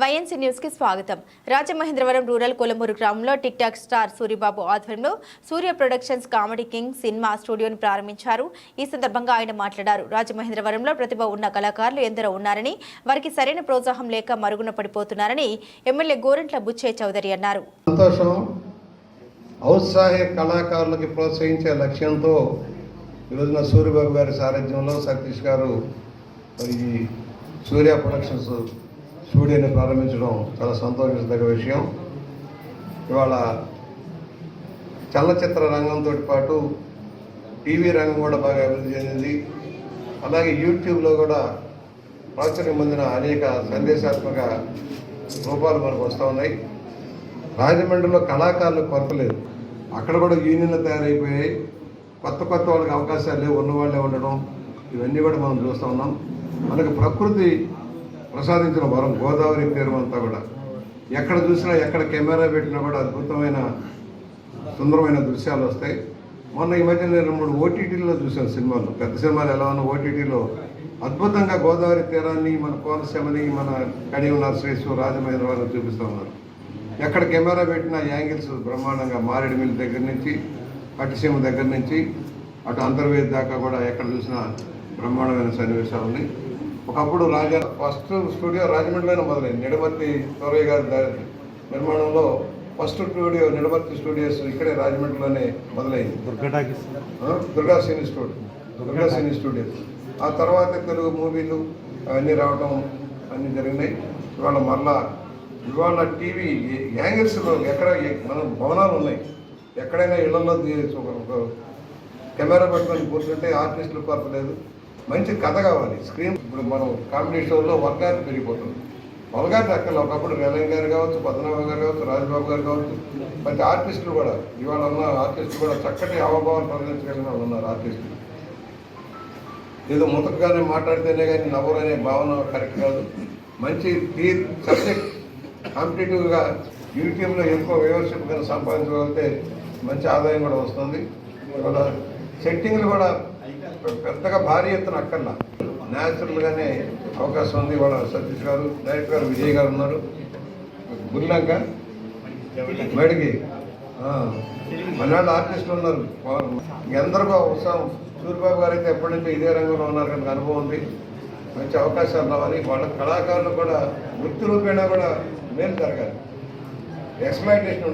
YNC న్యూస్కి స్వాగతం. Rajamahendravaram rural కొలమూరు గ్రామంలో టిక్ టాక్ స్టార్ సూర్యబాబు ఆధ్వర్యంలో Surya productions comedy king cinema స్టూడియోను ప్రారంభించారు. ఈ సందర్భంగా ఆయన మాట్లాడారు. రాజమహేంద్రవరంలో ప్రతిభ ఉన్న కళాకారులు ఎందరో ఉన్నారని వారికి సరైన ప్రోత్సాహం లేక మరుగున పడిపోతున్నారని ఎమ్మెల్యే గోరంట్ల బుచ్చే చౌదరి అన్నారు. సంతోషం ఔత్సాహిక కళాకారులకి ప్రోత్సహించే లక్ష్యంతో ఈరోజున సూర్యబాబు గారి సారథ్యంలో సతీష్ గారు మరి ఈ సూర్య ప్రొడక్షన్స్ స్టూడియోని ప్రారంభించడం చాలా సంతోషించదగ్గ విషయం. ఇవాళ చలనచిత్ర రంగంతో పాటు టీవీ రంగం కూడా బాగా అభివృద్ధి చెందింది. అలాగే యూట్యూబ్లో కూడా ప్రాచుర్యం పొందిన అనేక సందేశాత్మక రూపాలు మనకు వస్తూ ఉన్నాయి. రాజమండ్రిలో కళాకారులు కొరత లేదు. అక్కడ కూడా యూనియన్లు తయారైపోయాయి. కొత్త కొత్త వాళ్ళకి అవకాశాలు లేవు. ఉన్నవాళ్ళే ఉండడం ఇవన్నీ కూడా మనం చూస్తూ ఉన్నాం. మనకు ప్రకృతి ప్రసాదించిన వరం గోదావరి తీరం అంతా కూడా. ఎక్కడ చూసినా ఎక్కడ కెమెరా పెట్టినా కూడా అద్భుతమైన సుందరమైన దృశ్యాలు వస్తాయి. మొన్న ఈ మధ్య నేను రెండు మూడు ఓటీటీలో చూశాను సినిమాలు. పెద్ద సినిమాలు ఎలా ఉన్న ఓటీటీలో అద్భుతంగా గోదావరి తీరాన్ని మన కోనసీమని మన కడియం నర్సరీస్ రాజమహేంద్రవరం చూపిస్తూ ఉన్నారు. ఎక్కడ కెమెరా పెట్టిన యాంగిల్స్ బ్రహ్మాండంగా మారేడుమిల్లి దగ్గర నుంచి పట్టిసీమ దగ్గర నుంచి అటు అంతర్వేది దాకా కూడా ఎక్కడ చూసినా బ్రహ్మాండమైన సన్నివేశాలు ఉన్నాయి. ఒకప్పుడు రాజా ఫస్ట్ స్టూడియో రాజమండ్రిలోనే మొదలైంది. నిడమర్తి సౌరయ్య గారి నిర్మాణంలో ఫస్ట్ స్టూడియో నిడమర్తి స్టూడియోస్ ఇక్కడే రాజమండ్రిలోనే మొదలైంది. Durga cine studio. Durga cine studios. ఆ తర్వాత తెలుగు మూవీలు అవన్నీ రావడం అన్నీ జరిగినాయి. ఇవాళ మళ్ళా ఇవాళ టీవీ యాంగిల్స్ ఎక్కడ మన భవనాలు ఉన్నాయి. ఎక్కడైనా ఇళ్ళలో కెమెరా పెట్టుకొని కూర్చుంటే ఆర్టిస్టులు కొరత లేదు. మంచి కథ కావాలి. స్క్రీన్ ఇప్పుడు మనం కామెడీ షోలో వర్గాలు పెరిగిపోతుంది. వల్గారు అక్కడ ఒకప్పుడు రేలంగ్ గారు కావచ్చు పద్మనాభం గారు కావచ్చు రాజబాబు గారు కావచ్చు మంచి ఆర్టిస్టులు కూడా ఇవాళ ఉన్న ఆర్టిస్టులు కూడా చక్కటి హావభావాలు ప్రదర్శించగలిగిన వాళ్ళు ఉన్నారు ఆర్టిస్టులు. ఏదో ముతకగానే మాట్లాడితేనే కానీ నవ్వరు అనే భావన కరెక్ట్ కాదు. మంచి తీ సబ్జెక్ట్ కాంపిటేటివ్గా యూట్యూబ్లో ఎక్కువ వ్యూవర్షిప్ సంపాదించగలిగితే మంచి ఆదాయం కూడా వస్తుంది. ఇవాళ సెట్టింగ్లు కూడా పెద్దగా భారీ ఎత్తున అక్కర్లా. న్యాచురల్గానే అవకాశం ఉంది. ఇవాళ సతీష్ గారు డైరెక్టర్ గారు విజయ్ గారు ఉన్నారు. గురిలంక మేడికి మనాడు ఆర్టిస్టులు ఉన్నారు. ఎందరికో ఉత్సాహం. సూర్యబాబు గారు అయితే ఎప్పటి నుంచో ఇదే రంగంలో ఉన్నారు కనుక అనుభవం ఉంది. మంచి అవకాశాలు రావాలి. వాళ్ళ కళాకారులు కూడా వృత్తి రూపేణా కూడా మేలు జరగాలి. ఎక్స్ప్లాయిటేషన్